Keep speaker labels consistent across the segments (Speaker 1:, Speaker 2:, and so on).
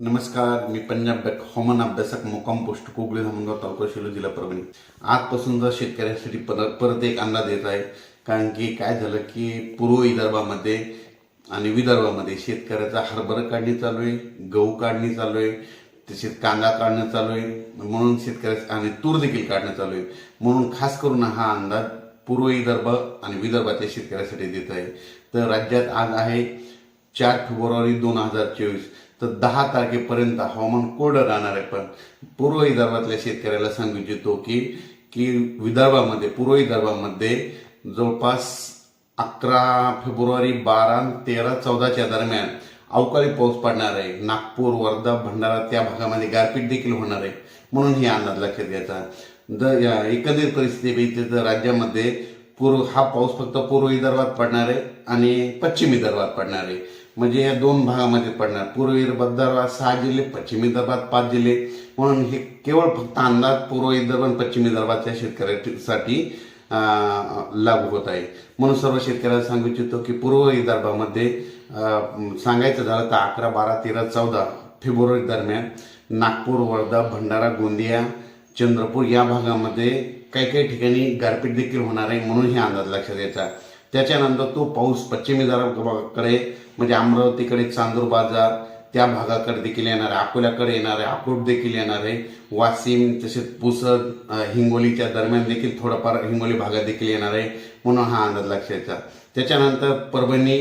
Speaker 1: नमस्कार मी पंजाब बॅक. हवामान अभ्यासक मोकाम पोस्ट कोगळे धामणगाव तालुका शिलो जिल्हा परभणी. आजपासून जर शेतकऱ्यांसाठी परत परत एक अंदाज येत आहे कारण की काय झालं की पूर्व विदर्भामध्ये आणि विदर्भामध्ये शेतकऱ्याचा हरभरा काढणी चालू आहे गहू काढणी चालू आहे तसेच कांदा काढणं चालू आहे म्हणून शेतकऱ्या आणि तूर देखील काढणं चालू आहे. म्हणून खास करून हा अंदाज पूर्व विदर्भ आणि विदर्भाच्या शेतकऱ्यासाठी देत आहे. तर राज्यात आज आहे चार फेब्रुवारी दोन हजार चोवीस. तर दहा तारखेपर्यंत हवामान कोरडं राहणार आहे. पण पूर्व विदर्भातल्या शेतकऱ्याला सांगू इच्छितो की की विदर्भामध्ये पूर्व विदर्भामध्ये जवळपास अकरा फेब्रुवारी बारा तेरा चौदाच्या दरम्यान अवकाळी पाऊस पडणार आहे. नागपूर वर्धा भंडारा त्या भागामध्ये गारपीट देखील होणार आहे. म्हणून हे अंदाज लक्षात घ्यायचा. जर या एकंदरीत परिस्थिती तर राज्यामध्ये पूर्व हा पाऊस फक्त पूर्व विदर्भात पडणार आहे आणि पश्चिम विदर्भात पडणार आहे. म्हणजे या दोन भागामध्ये पडणार. पूर्व विदर्भात सहा जिल्हे पश्चिम विदर्भात पाच जिल्हे. म्हणून हे केवळ फक्त अंदाज पूर्व विदर्भ आणि पश्चिम विदर्भाच्या शेतकऱ्यांसाठी लागू होत आहे. म्हणून सर्व शेतकऱ्याला सांगू इच्छितो की पूर्व विदर्भामध्ये सांगायचं झालं तर अकरा बारा तेरा चौदा फेब्रुवारी दरम्यान नागपूर वर्धा भंडारा गोंदिया चंद्रपूर या भागामध्ये काही काही ठिकाणी गारपीट देखील होणार आहे. म्हणून हे अंदाज लक्षात यायचा त्याच्यानंतर तो पाऊस पश्चिमी भागाकडे म्हणजे अमरावतीकडे चांदूर बाजार त्या भागाकडे देखील येणार आहे. अकोल्याकडे येणार आहे. अकोट देखील येणार आहे. वाशिम तसेच पुसद हिंगोलीच्या दरम्यान देखील थोडाफार हिंगोली भागात देखील येणार आहे. म्हणून हा अंदाज लक्षात त्याच्यानंतर परभणी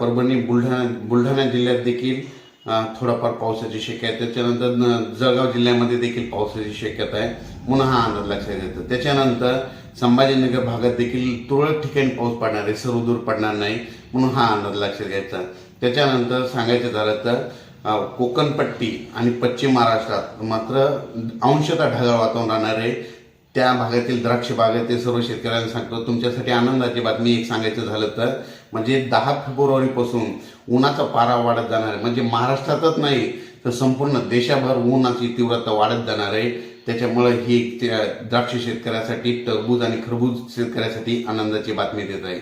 Speaker 1: परभणी बुलढाणा बुलढाणा जिल्ह्यात देखील थोडाफार पावसाची शक्यता आहे. त्याच्यानंतर न- जळगाव जिल्ह्यामध्ये देखील पावसाची शक्यता आहे. म्हणून हा अंदाज लक्षात येतो. त्याच्यानंतर संभाजीनगर भागात देखील तुरळक ठिकाणी पाऊस पडणार आहे. सर्व दूर पडणार नाही. म्हणून हा अंदाज लक्षात घ्यायचा. त्याच्यानंतर सांगायचं झालं तर कोकणपट्टी आणि पश्चिम महाराष्ट्रात मात्र अंशतः ढगाळ वातावरण राहणार आहे. त्या भागातील द्राक्ष बागातील सर्व शेतकऱ्यांना सांगतो. तुमच्यासाठी आनंदाची बातमी एक सांगायचं झालं तर म्हणजे दहा फेब्रुवारीपासून उन्हाचा पारा वाढत जाणार आहे. म्हणजे महाराष्ट्रातच नाही तर संपूर्ण देशाभर उन्हाची तीव्रता वाढत जाणार आहे. त्याच्यामुळे ही त्या द्राक्ष शेतकऱ्यासाठी टरबूज आणि खरबूज शेतकऱ्यासाठी आनंदाची बातमी देत आहे.